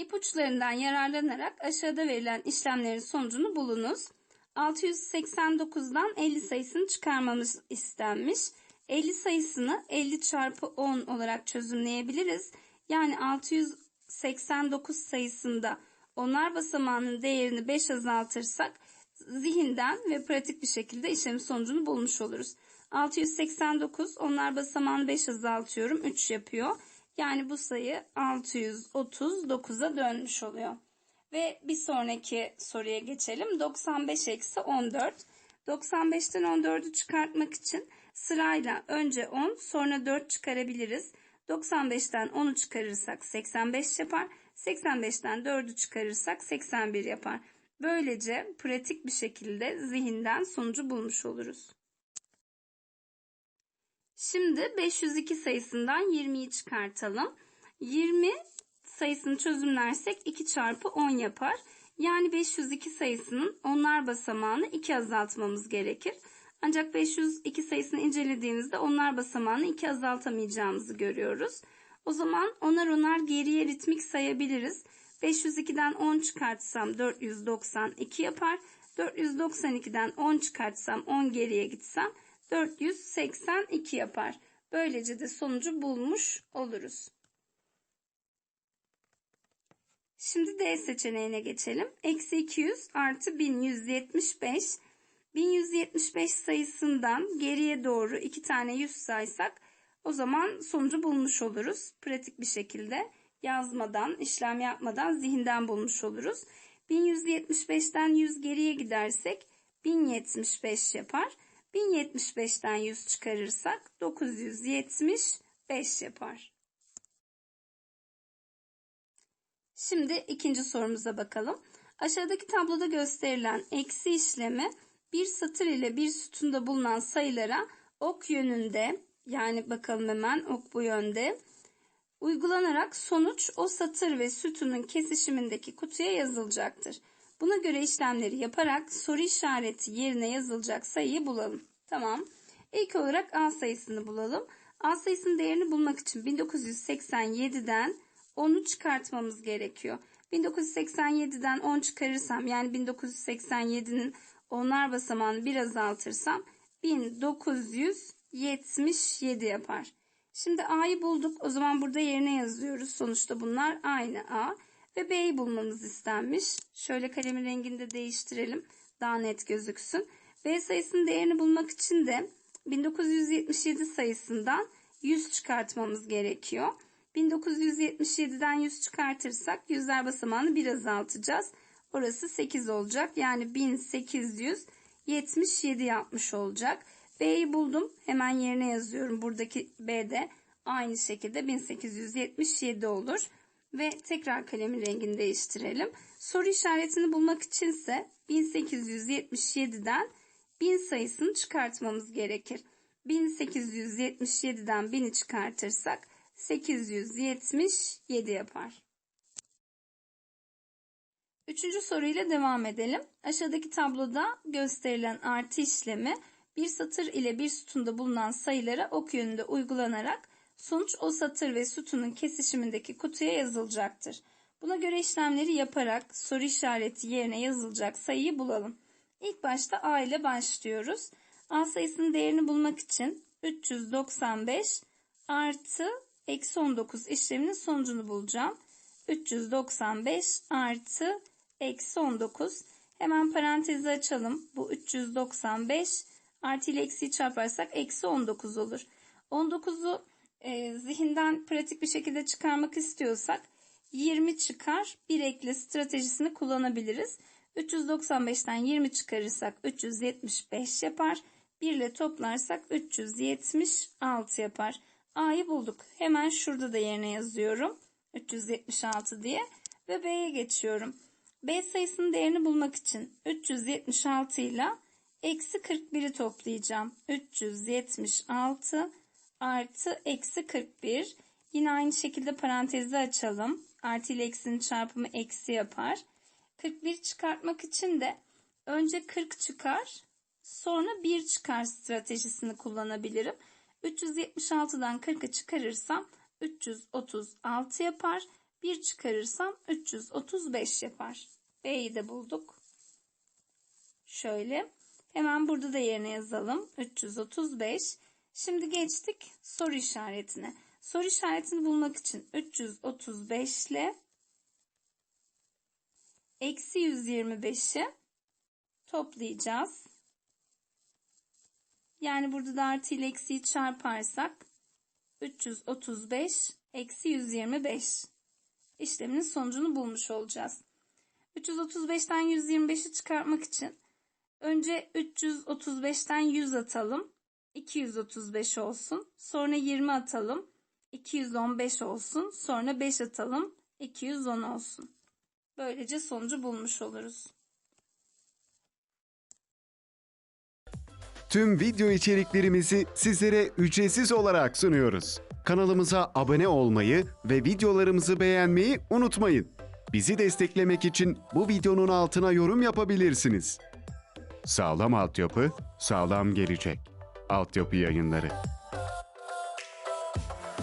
İpuçlarından yararlanarak aşağıda verilen işlemlerin sonucunu bulunuz. 689'dan 50 sayısını çıkarmamız istenmiş. 50 sayısını 50 çarpı 10 olarak çözümleyebiliriz. Yani 689 sayısında onlar basamağının değerini 5 azaltırsak zihinden ve pratik bir şekilde işlemin sonucunu bulmuş oluruz. 689 onlar basamağını 5 azaltıyorum 3 yapıyor. Yani bu sayı 639'a dönmüş oluyor. Ve bir sonraki soruya geçelim. 95 eksi 14. 95'ten 14'ü çıkartmak için sırayla önce 10 sonra 4 çıkarabiliriz. 95'ten 10'u çıkarırsak 85 yapar. 85'ten 4'ü çıkarırsak 81 yapar. Böylece pratik bir şekilde zihinden sonucu bulmuş oluruz. Şimdi 502 sayısından 20'yi çıkartalım. 20 sayısını çözümlersek 2 çarpı 10 yapar. Yani 502 sayısının onlar basamağını 2 azaltmamız gerekir. Ancak 502 sayısını incelediğimizde onlar basamağını 2 azaltamayacağımızı görüyoruz. O zaman onar onar geriye ritmik sayabiliriz. 502'den 10 çıkartsam 492 yapar. 492'den 10 çıkartsam 10 geriye gitsem 482 yapar. Böylece de sonucu bulmuş oluruz. Şimdi D seçeneğine geçelim. Eksi 200 artı 1175. 1175 sayısından geriye doğru iki tane 100 saysak o zaman sonucu bulmuş oluruz. Pratik bir şekilde yazmadan, işlem yapmadan zihinden bulmuş oluruz. 1175'ten 100 geriye gidersek 1075 yapar. 1075'ten 100 çıkarırsak 975 yapar. Şimdi ikinci sorumuza bakalım. Aşağıdaki tabloda gösterilen eksi işlemi bir satır ile bir sütunda bulunan sayılara ok yönünde yani bakalım hemen ok bu yönde uygulanarak sonuç o satır ve sütunun kesişimindeki kutuya yazılacaktır. Buna göre işlemleri yaparak soru işareti yerine yazılacak sayıyı bulalım. Tamam. İlk olarak A sayısını bulalım. A sayısının değerini bulmak için 1987'den 10'u çıkartmamız gerekiyor. 1987'den 10 çıkarırsam yani 1987'nin onlar basamağını bir azaltırsam 1977 yapar. Şimdi A'yı bulduk. O zaman burada yerine yazıyoruz. Sonuçta bunlar aynı A. Ve B'yi bulmamız istenmiş. Şöyle kalemin rengini de değiştirelim. Daha net gözüksün. B sayısının değerini bulmak için de 1977 sayısından 100 çıkartmamız gerekiyor. 1977'den 100 çıkartırsak yüzler basamağını bir azaltacağız. Orası 8 olacak. Yani 1877 yapmış olacak. B'yi buldum. Hemen yerine yazıyorum. Buradaki B'de aynı şekilde 1877 olur. Ve tekrar kalemin rengini değiştirelim. Soru işaretini bulmak içinse 1877'den 1000 sayısını çıkartmamız gerekir. 1877'den 1000'i çıkartırsak 877 yapar. Üçüncü soruyla devam edelim. Aşağıdaki tabloda gösterilen artı işlemi bir satır ile bir sütunda bulunan sayılara ok yönünde uygulanarak sonuç o satır ve sütunun kesişimindeki kutuya yazılacaktır. Buna göre işlemleri yaparak soru işareti yerine yazılacak sayıyı bulalım. İlk başta A ile başlıyoruz. A sayısının değerini bulmak için 395 artı eksi 19 işleminin sonucunu bulacağım. 395 artı eksi 19. Hemen parantezi açalım. Bu 395 artı ile eksiyi çarparsak eksi 19 olur. 19'u e, zihinden pratik bir şekilde çıkarmak istiyorsak 20 çıkar bir ekle stratejisini kullanabiliriz. 395'ten 20 çıkarırsak 375 yapar. 1 ile toplarsak 376 yapar. A'yı bulduk. Hemen şurada da yerine yazıyorum. 376 diye ve B'ye geçiyorum. B sayısının değerini bulmak için 376 ile eksi 41'i toplayacağım. 376 artı eksi 41. Yine aynı şekilde parantezi açalım. Artı ile eksinin çarpımı eksi yapar. 41 çıkartmak için de önce 40 çıkar sonra 1 çıkar stratejisini kullanabilirim. 376'dan 40'ı çıkarırsam 336 yapar 1 çıkarırsam 335 yapar. B'yi de bulduk. Şöyle. Hemen burada da yerine yazalım. 335. Şimdi geçtik soru işaretine. Soru işaretini bulmak için 335 ile eksi 125'i toplayacağız. Yani burada da artı ile eksiyi çarparsak 335 eksi 125 işleminin sonucunu bulmuş olacağız. 335'ten 125'i çıkartmak için önce 335'ten 100 atalım. 235 olsun. Sonra 20 atalım. 215 olsun. Sonra 5 atalım. 210 olsun. Böylece sonucu bulmuş oluruz. Tüm video içeriklerimizi sizlere ücretsiz olarak sunuyoruz. Kanalımıza abone olmayı ve videolarımızı beğenmeyi unutmayın. Bizi desteklemek için bu videonun altına yorum yapabilirsiniz. Sağlam altyapı, sağlam gelecek. Altyapı yayınları.